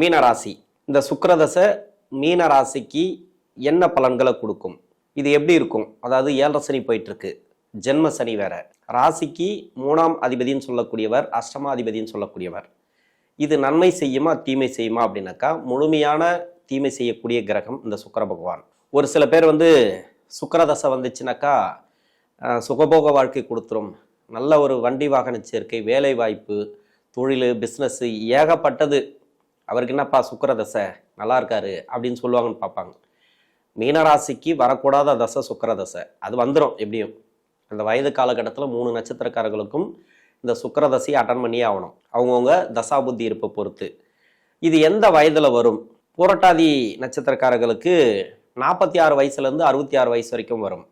மீனராசி. இந்த சுக்கரதசை மீனராசிக்கு என்ன பலன்களை கொடுக்கும்? இது எப்படி இருக்கும்? அதாவது ஏழரை சனி போயிட்டுருக்கு. ஜென்ம சனி வேற. ராசிக்கு மூணாம் அதிபதின்னு சொல்லக்கூடியவர் அஷ்டமாதிபதின்னு சொல்லக்கூடியவர். இது நன்மை செய்யுமா தீமை செய்யுமா அப்படின்னாக்கா முழுமையான தீமை செய்யக்கூடிய கிரகம் இந்த சுக்கர பகவான். ஒரு சில பேர் வந்து சுக்கரதசை வந்துச்சுனாக்கா சுகபோக வாழ்க்கை கொடுத்துரும். நல்ல ஒரு வண்டி வாகன சேர்க்கை வேலை வாய்ப்பு தொழில் பிஸ்னஸ்ஸு ஏகப்பட்டது. அவருக்கு என்னப்பா சுக்கிரதசை? நல்லா இருக்காரு அப்படின்னு சொல்லுவாங்கன்னு பார்ப்பாங்க. மீனராசிக்கு வரக்கூடாத தசை சுக்கிரதசை. அது வந்துடும் எப்படியும். அந்த வயது காலகட்டத்தில் மூணு நட்சத்திரக்காரர்களுக்கும் இந்த சுக்கிரதசையை அட்டன் பண்ணியே ஆகணும். அவங்கவுங்க தசா புத்தி இருப்பை பொறுத்து. இது எந்த வயதில் வரும்? புரட்டாதி நட்சத்திரக்காரர்களுக்கு நாற்பத்தி ஆறு வயசுலேருந்து அறுபத்தி ஆறு வயசு வரைக்கும் வரும்.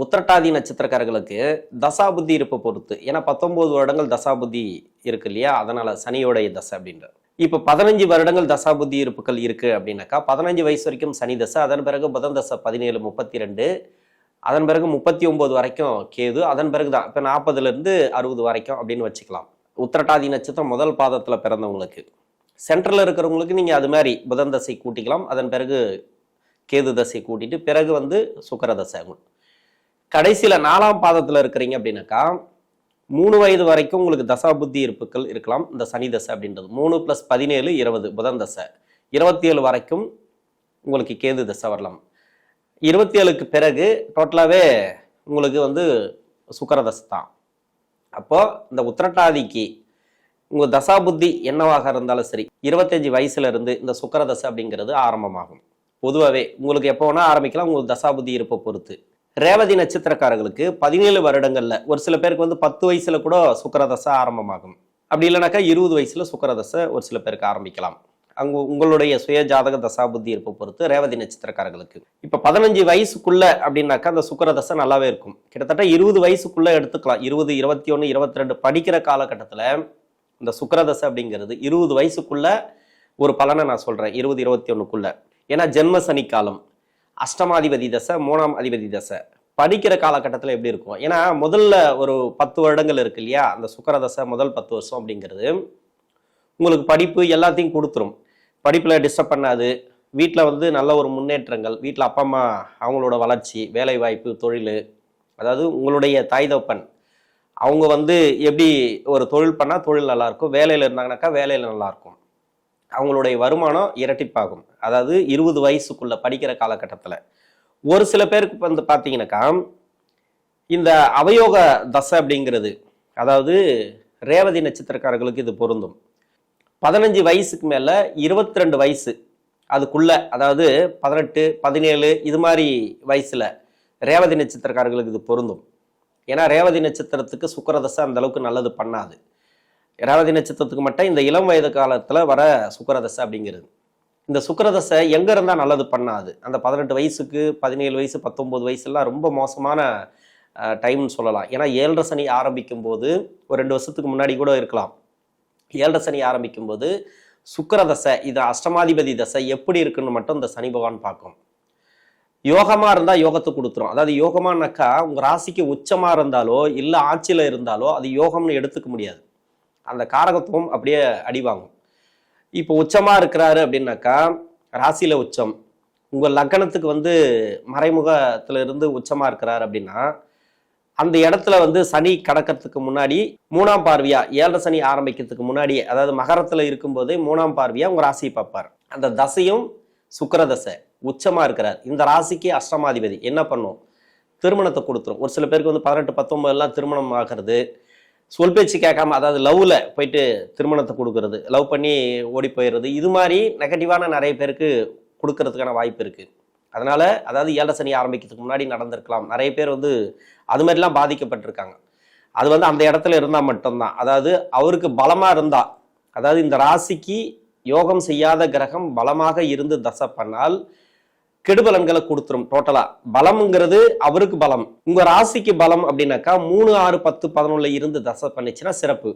உத்திரட்டாதி நட்சத்திரக்காரர்களுக்கு தசாபுத்தி இருப்பை பொறுத்து. ஏன்னா பத்தொன்பது வருடங்கள் தசாபுத்தி இருக்கு இல்லையா? அதனால சனியோடைய தசை அப்படின்ற இப்போ பதினஞ்சு வருடங்கள் தசாபுத்தி இருப்புகள் இருக்கு அப்படின்னாக்கா பதினஞ்சு வயசு வரைக்கும் சனி தசை அதன் பிறகு புதன் தசை பதினேழு முப்பத்தி ரெண்டு அதன் பிறகு முப்பத்தி ஒன்பது வரைக்கும் கேது அதன் பிறகு தான் இப்போ நாற்பதுல இருந்து அறுபது வரைக்கும் அப்படின்னு வச்சுக்கலாம். உத்திரட்டாதி நட்சத்திரம் முதல் பாதத்தில் பிறந்தவங்களுக்கு. சென்ட்ரல் இருக்கிறவங்களுக்கு நீங்கள் அது மாதிரி புதன் தசை கூட்டிக்கலாம். அதன் பிறகு கேது தசை கூட்டிட்டு பிறகு வந்து சுக்கர தசை கடைசியில் நாலாம் பாதத்தில் இருக்கிறீங்க அப்படின்னாக்கா மூணு வயது வரைக்கும் உங்களுக்கு தசா புத்தி இருப்புகள் இருக்கலாம். இந்த சனி தசை அப்படின்றது. மூணு ப்ளஸ் பதினேழு இருபது புதன் தசை. இருபத்தி ஏழு வரைக்கும் உங்களுக்கு கேது தசை வரலாம். இருபத்தி ஏழுக்கு பிறகு டோட்டலாகவே உங்களுக்கு வந்து சுக்கரதசை தான். அப்போது இந்த உத்திரட்டாதிக்கு உங்கள் தசா புத்தி என்னவாக இருந்தாலும் சரி இருபத்தஞ்சி வயசுலேருந்து இந்த சுக்கரதசை அப்படிங்கிறது ஆரம்பமாகும். பொதுவாகவே உங்களுக்கு எப்போ வேணால் ஆரம்பிக்கலாம். உங்களுக்கு தசா புத்தி இருப்பை பொறுத்து. ரேவதி நட்சத்திரக்காரர்களுக்கு பதினேழு வருடங்களில் ஒரு சில பேருக்கு வந்து பத்து வயசுல கூட சுக்கரதசை ஆரம்பமாகும். அப்படி இல்லைனாக்கா இருபது வயசுல சுக்கரதசை ஒரு சில பேருக்கு ஆரம்பிக்கலாம். அங்கே உங்களுடைய சுய ஜாதக தசா புத்தி இருப்பை பொறுத்து ரேவதி நட்சத்திரக்காரர்களுக்கு. இப்போ பதினஞ்சு வயசுக்குள்ள அப்படின்னாக்கா அந்த சுக்கரதசை நல்லாவே இருக்கும். கிட்டத்தட்ட இருபது வயசுக்குள்ள எடுத்துக்கலாம். இருபது இருபத்தி ஒன்று இருபத்தி ரெண்டு படிக்கிற காலகட்டத்தில் இந்த சுக்கரதசை அப்படிங்கிறது இருபது வயசுக்குள்ள ஒரு பலனை நான் சொல்றேன். இருபது இருபத்தி ஒன்றுக்குள்ளே ஏன்னா ஜென்ம சனிக்காலம். அஷ்டமாதிபதி தசை மூணாம் அதிபதி தசை படிக்கிற காலகட்டத்தில் எப்படி இருக்கும்? ஏன்னா முதல்ல ஒரு பத்து வருடங்கள் இருக்கு இல்லையா? அந்த சுக்கரதசை முதல் பத்து வருஷம் அப்படிங்கிறது. உங்களுக்கு படிப்பு எல்லாத்தையும் கொடுத்துரும். படிப்பில் டிஸ்டர்ப் பண்ணாது. வீட்டில் வந்து நல்ல ஒரு முன்னேற்றங்கள். வீட்டில் அப்பா அம்மா அவங்களோட வளர்ச்சி வேலை வாய்ப்பு தொழில். அதாவது உங்களுடைய தாய் தப்பன் அவங்க வந்து எப்படி ஒரு தொழில் பண்ணால் தொழில் நல்லாயிருக்கும் வேலையில் இருந்தாங்கனாக்கா வேலையில் நல்லாயிருக்கும் அவங்களுடைய வருமானம் இரட்டிப்பாகும். அதாவது இருபது வயசுக்குள்ள படிக்கிற காலகட்டத்தில். ஒரு சில பேருக்கு வந்து பார்த்தீங்கன்னாக்கா இந்த அவயோக தசை அப்படிங்கிறது அதாவது ரேவதி நட்சத்திரக்காரர்களுக்கு இது பொருந்தும். பதினஞ்சு வயசுக்கு மேலே இருபத்தி ரெண்டு வயசு அதுக்குள்ள அதாவது பதினெட்டு பதினேழு இது மாதிரி வயசில் ரேவதி நட்சத்திரக்காரர்களுக்கு இது பொருந்தும். ஏன்னா ரேவதி நட்சத்திரத்துக்கு சுக்கரதசை அந்த அளவுக்கு நல்லது பண்ணாது. ரேவதி நட்சத்திரத்துக்கு மட்டும் இந்த இளம் வயது காலத்தில் வர சுக்கரதசை அப்படிங்கிறது. இந்த சுக்கரதசை எங்கே இருந்தால் நல்லது பண்ணாது. அந்த பதினெட்டு வயசுக்கு பதினேழு வயசு பத்தொம்போது வயசுலாம் ரொம்ப மோசமான டைம்னு சொல்லலாம். ஏன்னா ஏழரை சனி ஆரம்பிக்கும் போது ஒரு ரெண்டு வருஷத்துக்கு முன்னாடி கூட இருக்கலாம். ஏழரை சனி ஆரம்பிக்கும் போது சுக்கரதசை இது அஷ்டமாதிபதி தசை எப்படி இருக்குன்னு மட்டும் இந்த சனி பகவான் பார்க்கும். யோகமாக இருந்தால் யோகத்தை கொடுத்துரும். அதாவது யோகமானாக்கா உங்கள் ராசிக்கு உச்சமாக இருந்தாலோ இல்லை ஆட்சியில் இருந்தாலோ அது யோகம்னு எடுத்துக்க முடியாது. அந்த காரகத்துவம் அப்படியே அடிவாங்கும். இப்போ உச்சமாக இருக்கிறாரு அப்படின்னாக்கா ராசியில் உச்சம். உங்கள் லக்கணத்துக்கு வந்து மறைமுகத்துல இருந்து உச்சமாக இருக்கிறாரு அப்படின்னா அந்த இடத்துல வந்து சனி கடக்கிறதுக்கு முன்னாடி மூணாம் பார்வையா ஏழரை சனி ஆரம்பிக்கிறதுக்கு முன்னாடி அதாவது மகரத்தில் இருக்கும்போதே மூணாம் பார்வையா உங்கள் ராசியை பார்ப்பார். அந்த தசையும் சுக்கிர தசை இருக்கிறார். இந்த ராசிக்கு அஷ்டமாதிபதி என்ன பண்ணும்? திருமணத்தை கொடுத்துரும். ஒரு சில பேருக்கு வந்து பதினெட்டு பத்தொன்பதுலாம் திருமணம் ஆகிறது. சொல் பேச்சு கேட்காம அதாவது லவ்ல போயிட்டு திருமணத்தை கொடுக்கறது லவ் பண்ணி ஓடி போயிடுறது இது மாதிரி நெகட்டிவான நிறைய பேருக்கு கொடுக்கறதுக்கான வாய்ப்பு இருக்கு. அதனால அதாவது ஏழரை சனி ஆரம்பிக்கிறதுக்கு முன்னாடி நடந்திருக்கலாம். நிறைய பேர் வந்து அது மாதிரிலாம் பாதிக்கப்பட்டிருக்காங்க. அது வந்து அந்த இடத்துல இருந்தால் மட்டும்தான். அதாவது அவருக்கு பலமாக இருந்தா அதாவது இந்த ராசிக்கு யோகம் செய்யாத கிரகம் பலமாக இருந்து தசை பண்ணால் கெடுபலன்களை கொடுத்துரும் டோட்டலா பலம்ங்கிறது அவருக்கு பலம். உங்க ராசிக்கு பலம் அப்படின்னாக்கா மூணு ஆறு பத்து பதினொன்னுல இருந்து தசை பண்ணிச்சுன்னா சிறப்பு.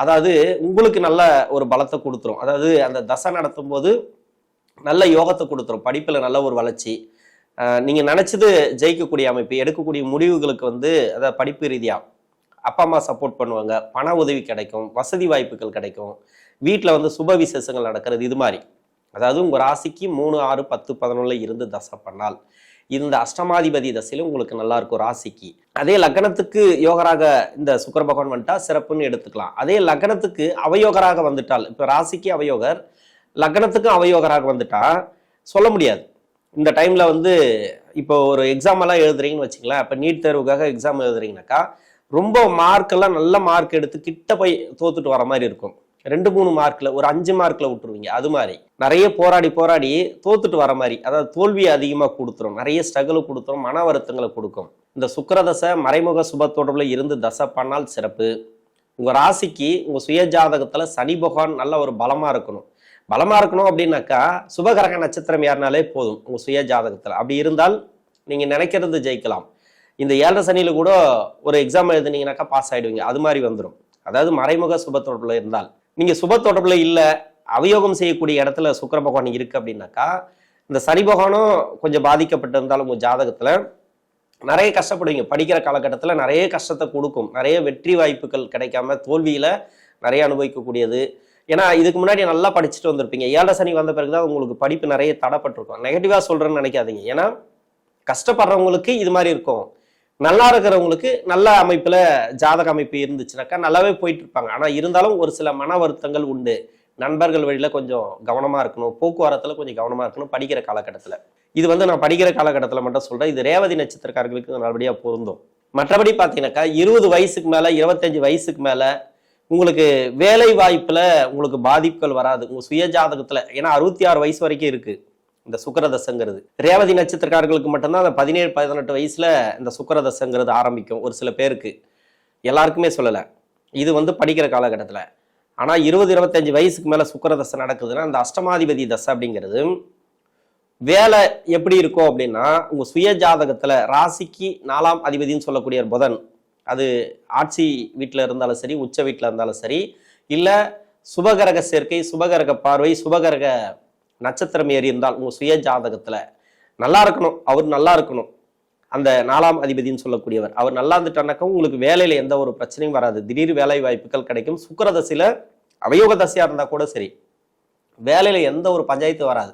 அதாவது உங்களுக்கு நல்ல ஒரு பலத்தை கொடுத்துரும். அதாவது அந்த தசை நடத்தும் போது நல்ல யோகத்தை கொடுத்துரும். படிப்புல நல்ல ஒரு வளர்ச்சி. நீங்கள் நீங்க நினைச்சது ஜெயிக்கக்கூடிய அமைப்பு எடுக்கக்கூடிய முடிவுகளுக்கு வந்து அதாவது படிப்பு ரீதியா அப்பா அம்மா சப்போர்ட் பண்ணுவாங்க. பண உதவி கிடைக்கும் வசதி வாய்ப்புகள் கிடைக்கும். வீட்டில் வந்து சுப விசேஷங்கள் நடக்கிறது இது மாதிரி. அதாவது உங்கள் ராசிக்கு மூணு ஆறு பத்து பதினொன்றில் இருந்து தசை பண்ணால் இந்த அஷ்டமாதிபதி தசையில உங்களுக்கு நல்லா இருக்கும் ராசிக்கு. அதே லக்னத்துக்கு யோகராக இந்த சுக்கர பகவான் வந்துட்டா சிறப்புன்னு எடுத்துக்கலாம். அதே லக்னத்துக்கு அவயோகராக வந்துட்டால் இப்போ ராசிக்கு அவயோகர் லக்னத்துக்கும் அவயோகராக வந்துட்டா சொல்ல முடியாது. இந்த டைம்ல வந்து இப்போ ஒரு எக்ஸாம் எல்லாம் எழுதுறீங்கன்னு வச்சுங்களேன் இப்போ நீட் தேர்வுக்காக எக்ஸாம் எழுதுறீங்கனாக்கா ரொம்ப மார்க் எல்லாம் நல்ல மார்க் எடுத்து கிட்ட போய் தோத்துட்டு வர மாதிரி இருக்கும். ரெண்டு மூணு மார்க்கில் ஒரு அஞ்சு மார்க்கில் விட்டுருவீங்க. அது மாதிரி. நிறைய போராடி போராடி தோத்துட்டு வர மாதிரி. அதாவது தோல்வியை அதிகமாக கொடுத்துரும். நிறைய ஸ்ட்ரகிள் கொடுத்துரும். மன வருத்தங்களை கொடுக்கும். இந்த சுக்கிரதசை மறைமுக சுப இருந்து தசை பண்ணால் சிறப்பு. உங்கள் ராசிக்கு உங்கள் சுய ஜாதகத்தில் சனி பகவான் நல்ல ஒரு பலமாக இருக்கணும். பலமாக இருக்கணும் அப்படின்னாக்கா சுபகரக நட்சத்திரம் யாருனாலே போதும் உங்கள் சுய ஜாதகத்தில். அப்படி இருந்தால் நீங்கள் நினைக்கிறது ஜெயிக்கலாம். இந்த ஏழரை சனியில் கூட ஒரு எக்ஸாம் எழுதுனீங்கனாக்கா பாஸ் ஆகிடுவீங்க அது மாதிரி வந்துடும் அதாவது மறைமுக சுபத்தொடர்பில் இருந்தால். நீங்கள் சுப தொடர்பில் இல்லை அவயோகம் செய்யக்கூடிய இடத்துல சுக்கர பகவான் இருக்கு அப்படின்னாக்கா இந்த சனி பகவானும் கொஞ்சம் பாதிக்கப்பட்டிருந்தாலும் உங்கள் ஜாதகத்தில் நிறைய கஷ்டப்படுவீங்க. படிக்கிற காலகட்டத்தில் நிறைய கஷ்டத்தை கொடுக்கும். நிறைய வெற்றி வாய்ப்புகள் கிடைக்காம தோல்வியில் நிறைய அனுபவிக்கக்கூடியது. ஏன்னா இதுக்கு முன்னாடி நல்லா படிச்சுட்டு வந்திருப்பீங்க. ஏழை சனி வந்த பிறகுதான் உங்களுக்கு படிப்பு நிறைய தடப்பட்டிருக்கும். நெகட்டிவாக சொல்கிறேன்னு நினைக்காதீங்க. ஏன்னா கஷ்டப்படுறவங்களுக்கு இது மாதிரி இருக்கும். நல்லா இருக்கிறவங்களுக்கு நல்ல அமைப்பில் ஜாதக அமைப்பு இருந்துச்சுனாக்கா நல்லாவே போயிட்டு இருப்பாங்க ஆனால் இருந்தாலும் ஒரு சில மன வருத்தங்கள் உண்டு. நண்பர்கள் வழியில் கொஞ்சம் கவனமாக இருக்கணும். போக்குவரத்தில் கொஞ்சம் கவனமாக இருக்கணும் படிக்கிற காலகட்டத்தில். இது வந்து நான் படிக்கிற காலகட்டத்தில் மட்டும் சொல்கிறேன் இது ரேவதி நட்சத்திரக்காரர்களுக்கு நல்லபடியாக பொருந்தும். மற்றபடி பார்த்தீங்கன்னாக்கா இருபது வயசுக்கு மேலே இருபத்தஞ்சி வயசுக்கு மேலே உங்களுக்கு வேலை வாய்ப்பில் உங்களுக்கு பாதிப்புகள் வராது. உங்கள் சுய ஜாதகத்தில் ஏன்னா அறுபத்தி ஆறு வயசு வரைக்கும் இருக்குது இந்த சுக்கரதசங்கிறது. ரேவதி நட்சத்திரக்காரர்களுக்கு மட்டும்தான் அந்த பதினேழு பதினெட்டு வயசுல இந்த சுக்கரதசங்கிறது ஆரம்பிக்கும் ஒரு சில பேருக்கு. எல்லாருக்குமே சொல்லலை. இது வந்து படிக்கிற காலகட்டத்தில். ஆனால் இருபது இருபத்தஞ்சு வயசுக்கு மேலே சுக்கரதசை நடக்குதுன்னா அந்த அஷ்டமாதிபதி தசை அப்படிங்கிறது வேலை எப்படி இருக்கும் அப்படின்னா உங்கள் சுய ஜாதகத்தில் ராசிக்கு நாலாம் அதிபதின்னு சொல்லக்கூடிய புதன் அது ஆட்சி வீட்டில் இருந்தாலும் சரி உச்ச வீட்டில் இருந்தாலும் சரி இல்லை சுபகரக சேர்க்கை சுபகரக பார்வை சுபகரக நட்சத்திரம் ஏறி இருந்தால் உங்க சுய ஜாதகத்துல நல்லா இருக்கணும் அவர் நல்லா இருக்கணும். அந்த நாலாம் அதிபதின்னு சொல்லக்கூடியவர் அவர் நல்லா இருந்துட்டானாக்கா உங்களுக்கு வேலையில எந்த ஒரு பிரச்சனையும் வராது. திடீர் வேலை வாய்ப்புகள் கிடைக்கும். சுக்கிர அவயோக தசையா இருந்தா கூட சரி. வேலையில எந்த ஒரு பஞ்சாயத்து வராது.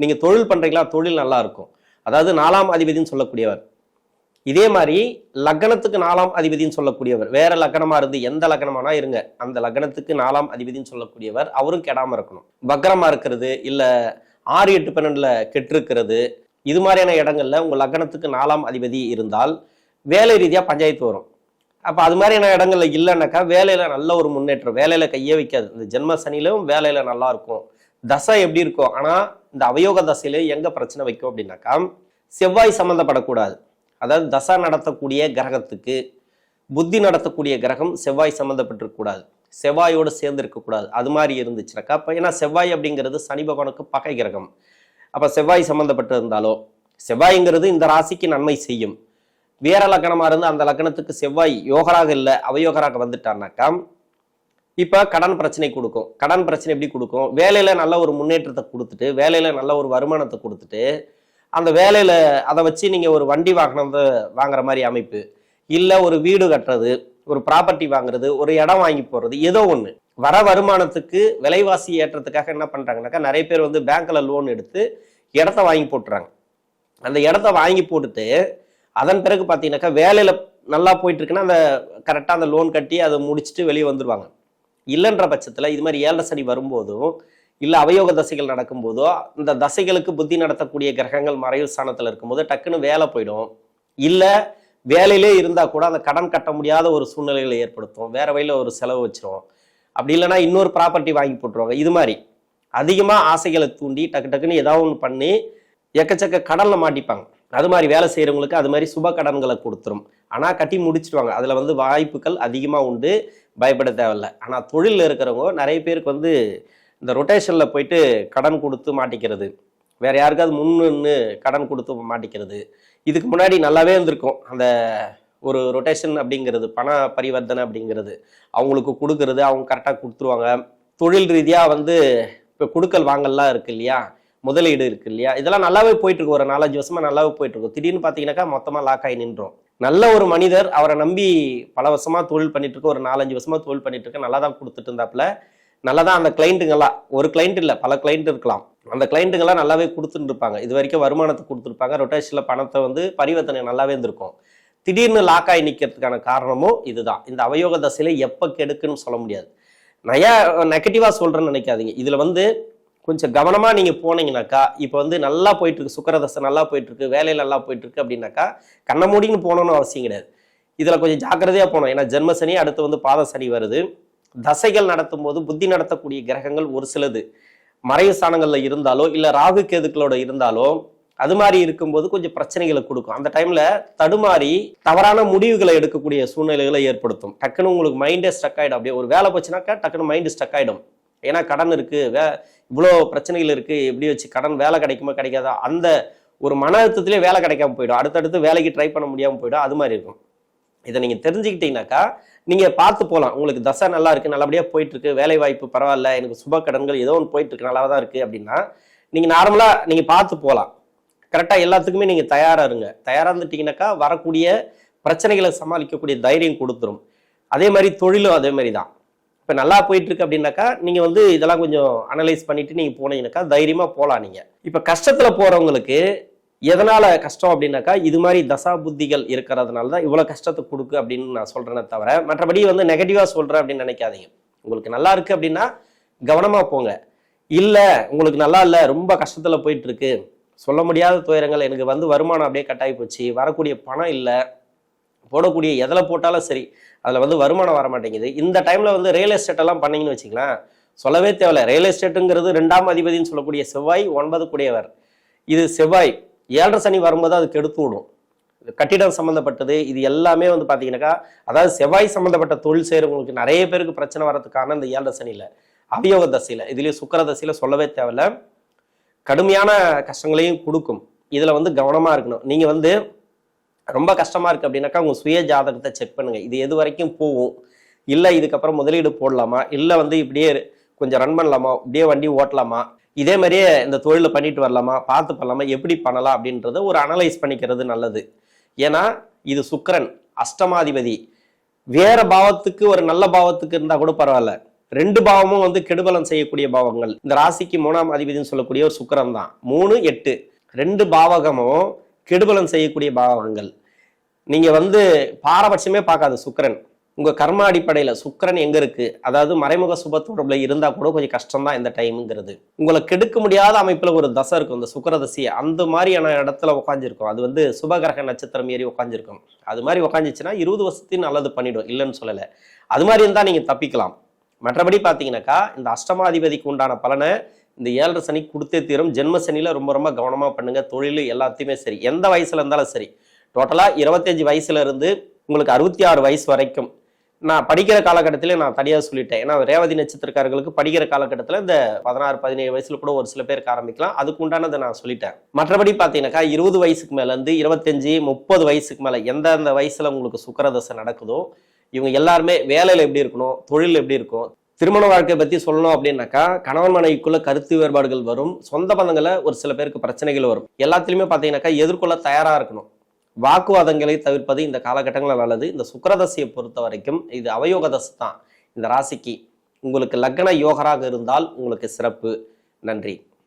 நீங்க தொழில் பண்றீங்களா? தொழில் நல்லா இருக்கும். அதாவது நாலாம் அதிபதின்னு சொல்லக்கூடியவர் இதே மாதிரி லக்னத்துக்கு நாலாம் அதிபதின்னு சொல்லக்கூடியவர். வேற லக்னமா இருந்து எந்த லக்னமானா இருங்க. அந்த லக்னத்துக்கு நாலாம் அதிபதின்னு சொல்லக்கூடியவர் அவரும் கெடாம இருக்கணும். வக்ரமா இருக்கிறது இல்ல ஆறு எட்டு பன்னெண்டுல கெட்டிருக்கிறது இது மாதிரியான இடங்கள்ல உங்க லக்னத்துக்கு நாலாம் அதிபதி இருந்தால் வேலை ரீதியா பஞ்சாயத்து வரும். அப்ப அது மாதிரியான இடங்கள்ல இல்லைன்னாக்கா வேலையில நல்ல ஒரு முன்னேற்றம். வேலையில கையே வைக்காது. இந்த ஜென்ம சனியிலும் வேலையில நல்லா இருக்கும். தசை எப்படி இருக்கும்? ஆனா இந்த அவயோக தசையில எங்க பிரச்சனை வைக்கும் அப்படின்னாக்கா செவ்வாய் சம்மந்தப்படக்கூடாது அதாவது தசா நடத்தக்கூடிய கிரகத்துக்கு புத்தி நடத்தக்கூடிய கிரகம் செவ்வாய் சம்மந்தப்பட்டிருக்கக்கூடாது செவ்வாயோடு சேர்ந்து இருக்கக்கூடாது அது மாதிரி இருந்துச்சுனாக்கா அப்போ ஏன்னா செவ்வாய் அப்படிங்கிறது சனி பகவானுக்கு பகை கிரகம். அப்போ செவ்வாய் சம்மந்தப்பட்டு இருந்தாலோ செவ்வாய்ங்கிறது இந்த ராசிக்கு நன்மை செய்யும். வேற லக்கணமாக இருந்து அந்த லக்னத்துக்கு செவ்வாய் யோகராக இல்லை அவயோகராக வந்துட்டார்னாக்கா இப்போ கடன் பிரச்சனை கொடுக்கும். கடன் பிரச்சனை எப்படி கொடுக்கும்? வேலையில் நல்ல ஒரு முன்னேற்றத்தை கொடுத்துட்டு வேலையில் நல்ல ஒரு வருமானத்தை கொடுத்துட்டு அந்த வேலையில் அதை வச்சு நீங்கள் ஒரு வண்டி வாகனத்தை வாங்குற மாதிரி அமைப்பு இல்லை ஒரு வீடு கட்டுறது ஒரு ப்ராப்பர்ட்டி வாங்குறது ஒரு இடம் வாங்கி போடுறது ஏதோ ஒன்று வர வருமானத்துக்கு விலைவாசி ஏற்றத்துக்காக என்ன பண்ணுறாங்கனாக்கா நிறைய பேர் வந்து பேங்க்கில் லோன் எடுத்து இடத்த வாங்கி போட்டுறாங்க. அந்த இடத்த வாங்கி போட்டுட்டு அதன் பிறகு பார்த்தீங்கன்னாக்கா வேலையில் நல்லா போயிட்டுருக்குன்னா அந்த கரெக்டாக அந்த லோன் கட்டி அதை முடிச்சுட்டு வெளியே வந்துருவாங்க. இல்லைன்ற பட்சத்தில் இது மாதிரி ஏழரை சனி வரும்போதும் இல்லை அவயோக தசைகள் நடக்கும்போதோ இந்த தசைகளுக்கு புத்தி நடத்தக்கூடிய கிரகங்கள் மறைவு ஸ்தானத்தில் இருக்கும்போது டக்குன்னு வேலை போயிடும். இல்லை வேலையிலே இருந்தால் கூட அந்த கடன் கட்ட முடியாத ஒரு சூழ்நிலைகளை ஏற்படுத்தும். வேற வழியில் ஒரு செலவு வச்சிரும். அப்படி இல்லைன்னா இன்னொரு ப்ராப்பர்ட்டி வாங்கி போட்டுருவாங்க. இது மாதிரி. அதிகமாக ஆசைகளை தூண்டி டக்கு டக்குன்னு ஏதாவது ஒன்று பண்ணி எக்கச்சக்க கடனில் மாட்டிப்பாங்க. அது மாதிரி வேலை செய்கிறவங்களுக்கு அது மாதிரி சுப கடன்களை கொடுத்துரும். ஆனால் கட்டி முடிச்சிடுவாங்க அதில் வந்து வாய்ப்புகள் அதிகமாக உண்டு. பயப்பட தேவையில்ல. ஆனால் தொழிலில் இருக்கிறவங்க நிறைய பேருக்கு வந்து இந்த ரொட்டேஷனில் போயிட்டு கடன் கொடுத்து மாட்டிக்கிறது. வேறு யாருக்காவது முன்னு கடன் கொடுத்து மாட்டிக்கிறது. இதுக்கு முன்னாடி நல்லாவே இருந்திருக்கும். அந்த ஒரு ரொட்டேஷன் அப்படிங்கிறது பண பரிவர்த்தனை அப்படிங்கிறது. அவங்களுக்கு கொடுக்கறது அவங்க கரெக்டாக கொடுத்துருவாங்க. தொழில் ரீதியாக வந்து இப்போ கொடுக்கல் வாங்கல்லாம் இருக்கு இல்லையா? முதலீடு இருக்கு இல்லையா? இதெல்லாம் நல்லாவே போயிட்டுருக்கு. ஒரு நாலஞ்சு வருஷமா நல்லாவே போயிட்டு இருக்கும் திடீர்னு பார்த்தீங்கன்னாக்கா மொத்தமாக லாக் ஆகி நின்றோம். நல்ல ஒரு மனிதர் அவரை நம்பி பல வருஷமா தொழில் பண்ணிட்டு இருக்க ஒரு நாலஞ்சு வருஷமா தொழில் பண்ணிட்டு இருக்க நல்லா தான் கொடுத்துட்டு இருந்தாப்புல. நல்லதான் அந்த கிளைண்ட்டுங்கெல்லாம் ஒரு கிளைண்ட் இல்லை பல கிளைண்ட் இருக்கலாம். அந்த கிளைண்ட்டுங்கெல்லாம் நல்லாவே கொடுத்துட்டு இருப்பாங்க இது வரைக்கும் வருமானத்தை கொடுத்துருப்பாங்க. ரொட்டேஷனில் பணத்தை வந்து பரிவர்த்தனை நல்லாவே இருந்திருக்கும். திடீர்னு லாக் ஆகி நிற்கிறதுக்கான காரணமும் இதுதான். இந்த அவயோக தசையில எப்போ கெடுக்குன்னு சொல்ல முடியாது. நயா நெகட்டிவாக சொல்கிறேன்னு நினைக்காதீங்க. இதில் வந்து கொஞ்சம் கவனமாக நீங்கள் போனீங்கனாக்கா இப்போ வந்து நல்லா போயிட்டுருக்கு சுக்கரதசை நல்லா போயிட்டுருக்கு வேலையில் நல்லா போயிட்டுருக்கு அப்படின்னாக்கா கண்ண மூடின்னு போகணும்னு அவசியம் கிடையாது. இதில் கொஞ்சம் ஜாக்கிரதையாக போகணும். ஏன்னா ஜென்ம சனி அடுத்து வந்து பாத சனி வருது. தசைகள் நடத்தும் போது புத்தி நடத்தக்கூடிய கிரகங்கள் ஒரு சிலது. மறைவு ஸ்தானங்களில் இருந்தாலோ இல்லை ராகு கேதுக்களோட இருந்தாலோ அது மாதிரி இருக்கும்போது கொஞ்சம் பிரச்சனைகளை கொடுக்கும். அந்த டைம்ல தடுமாறி தவறான முடிவுகளை எடுக்கக்கூடிய சூழ்நிலைகளை ஏற்படுத்தும். டக்குன்னு உங்களுக்கு மைண்டே ஸ்ட்ரக் ஆகிடும் அப்படியே ஒரு வேலை போச்சுனாக்கா டக்குன்னு மைண்டு ஸ்ட்ரக் ஆகிடும் ஏன்னா கடன் இருக்கு வே இவ்வளோ பிரச்சனைகள் இருக்கு எப்படி வச்சு கடன் வேலை கிடைக்குமா கிடைக்காதா? அந்த ஒரு மன அழுத்தத்திலே வேலை கிடைக்காம போயிடும். அடுத்தடுத்து வேலைக்கு ட்ரை பண்ண முடியாமல் போயிடும். அது மாதிரி இருக்கும். இதை நீங்கள் தெரிஞ்சுக்கிட்டீங்கன்னாக்கா நீங்கள் பார்த்து போகலாம் உங்களுக்கு தசை நல்லா இருக்குது நல்லபடியாக போயிட்டுருக்கு வேலை வாய்ப்பு பரவாயில்ல எனக்கு சுப கடன்கள் ஏதோ ஒன்று போயிட்டுருக்கு நல்லா தான் இருக்குது அப்படின்னா நீங்கள் நார்மலாக நீங்கள் பார்த்து போகலாம் கரெக்டாக எல்லாத்துக்குமே நீங்கள் தயாராக இருங்க. தயாராக இருந்துட்டீங்கன்னாக்கா வரக்கூடிய பிரச்சனைகளை சமாளிக்கக்கூடிய தைரியம் கொடுத்துரும். அதே மாதிரி தொழிலும் அதே மாதிரி தான். இப்போ நல்லா போயிட்டுருக்கு அப்படின்னாக்கா நீங்கள் வந்து இதெல்லாம் கொஞ்சம் அனலைஸ் பண்ணிவிட்டு நீங்கள் போனீங்கன்னாக்கா தைரியமாக போகலாம் நீங்கள் இப்போ கஷ்டத்தில் போகிறவங்களுக்கு எதனால் கஷ்டம் அப்படின்னாக்கா இது மாதிரி தசா புத்திகள் இருக்கிறதுனால தான் இவ்வளோ கஷ்டத்தை கொடுக்கு அப்படின்னு நான் சொல்கிறேனே தவிர மற்றபடி வந்து நெகட்டிவாக சொல்கிறேன் அப்படின்னு நினைக்காதீங்க. உங்களுக்கு நல்லா இருக்குது அப்படின்னா கவனமாக போங்க. இல்லை உங்களுக்கு நல்லா இல்லை ரொம்ப கஷ்டத்தில் போயிட்டுருக்கு. சொல்ல முடியாத துயரங்கள் எனக்கு வந்து வருமானம் அப்படியே கட்டாயி போச்சு வரக்கூடிய பணம் இல்லை போடக்கூடிய எதில் போட்டாலும் சரி அதில் வந்து வருமானம் வர மாட்டேங்குது. இந்த டைமில் வந்து ரியல் எஸ்டேட் எல்லாம் பண்ணீங்கன்னு வச்சுங்களேன் சொல்லவே தேவையில்ல. ரியல் எஸ்டேட்டுங்கிறது ரெண்டாம் அதிபதினு சொல்லக்கூடிய செவ்வாய் ஒன்பது கூடியவர். இது செவ்வாய். ஏழரை சனி வரும்போது அது கெடுத்து விடும். கட்டிடம் சம்மந்தப்பட்டது இது எல்லாமே வந்து பார்த்தீங்கன்னாக்கா அதாவது செவ்வாய் சம்மந்தப்பட்ட தொழில் செய்கிறவங்களுக்கு நிறைய பேருக்கு பிரச்சனை வரதுக்கான இந்த ஏழரை சனியில். அவயோக தசையில் இதுலேயும் சுக்கர தசையில் சொல்லவே தேவையில்ல. கடுமையான கஷ்டங்களையும் கொடுக்கும். இதில் வந்து கவனமாக இருக்கணும். நீங்கள் வந்து ரொம்ப கஷ்டமாக இருக்குது அப்படின்னாக்கா உங்கள் சுய ஜாதகத்தை செக் பண்ணுங்கள் இது எது வரைக்கும் போகும்? இல்லை இதுக்கப்புறம் முதலீடு போடலாமா? இல்லை வந்து இப்படியே கொஞ்சம் ரன் பண்ணலாமா? இப்படியே வண்டி ஓட்டலாமா? இதே மாதிரியே இந்த தொழிலை பண்ணிட்டு வரலாமா பார்த்து பண்ணலாமா எப்படி பண்ணலாம் அப்படின்றத ஒரு அனலைஸ் பண்ணிக்கிறது நல்லது. ஏன்னா இது சுக்கரன் அஷ்டமாதிபதி. வேற பாவத்துக்கு ஒரு நல்ல பாவத்துக்கு இருந்தா கூட பரவாயில்ல. ரெண்டு பாவமும் வந்து கெடுபலம் செய்யக்கூடிய பாவங்கள். இந்த ராசிக்கு மூணாம் அதிபதினு சொல்லக்கூடிய ஒரு சுக்கிரன் தான். மூணு எட்டு. ரெண்டு பாவகமும் கெடுபலம் செய்யக்கூடிய பாவகங்கள். நீங்க வந்து பாரபட்சமே பார்க்காது சுக்கரன். உங்கள் கர்ம அடிப்படையில் சுக்கரன் எங்கே இருக்குது அதாவது மறைமுக சுப இருந்தால் கூட கொஞ்சம் கஷ்டம் தான் இந்த டைமுங்கிறது. உங்களை கெடுக்க முடியாத அமைப்பில் ஒரு தசை இருக்கும் இந்த சுக்கிரதசை அந்த மாதிரியான இடத்துல உட்காந்துருக்கும் அது வந்து சுபகிரக நட்சத்திரம் ஏறி உட்காந்துருக்கும் அது மாதிரி உட்காந்துச்சுன்னா இருபது வருஷத்தையும் நல்லது பண்ணிடும் இல்லைன்னு சொல்லலை. அது மாதிரி இருந்தால் நீங்கள் தப்பிக்கலாம். மற்றபடி பார்த்தீங்கன்னாக்கா இந்த அஷ்டமாதிபதிக்கு உண்டான பலனை இந்த ஏழரை சனி கொடுத்தே தீரும். ஜென்ம சனியில் ரொம்ப ரொம்ப கவனமாக பண்ணுங்கள் தொழில் எல்லாத்தையுமே சரி. எந்த வயசில் இருந்தாலும் சரி. டோட்டலாக இருபத்தஞ்சி வயசுலேருந்து உங்களுக்கு அறுபத்தி ஆறு வயசு வரைக்கும் நான் படிக்கிற காலகட்டத்திலே நான் தனியாக சொல்லிட்டேன். ஏன்னா ரேவதி நட்சத்திரக்காரர்களுக்கு படிக்கிற காலகட்டத்தில் இந்த பதினாறு பதினேழு வயசுல கூட ஒரு சில பேருக்கு ஆரம்பிக்கலாம் அதுக்கு உண்டானதை நான் சொல்லிட்டேன். மற்றபடி பார்த்தீங்கன்னாக்கா இருபது வயசுக்கு மேலேருந்து இருபத்தஞ்சி முப்பது வயசுக்கு மேலே எந்தெந்த வயசில் உங்களுக்கு சுக்கரதசை நடக்குதோ இவங்க எல்லாருமே வேலையில் எப்படி இருக்கணும் தொழில் எப்படி இருக்கும் திருமண வாழ்க்கையை பற்றி சொல்லணும் அப்படின்னாக்கா கணவன் மனைவிக்குள்ள கருத்து வேறுபாடுகள் வரும் சொந்த பந்தங்களை ஒரு சில பேருக்கு பிரச்சனைகள் வரும். எல்லாத்துலேயுமே பார்த்தீங்கன்னாக்கா எதிர்கொள்ள தயாராக இருக்கணும். வாக்குவாதங்களை தவிர்ப்பது இந்த காலகட்டங்களில் நல்லது. இந்த சுக்கரதசையை பொறுத்த வரைக்கும் இது அவயோக தான். இந்த ராசிக்கு உங்களுக்கு லக்ன யோகராக இருந்தால் உங்களுக்கு சிறப்பு. நன்றி.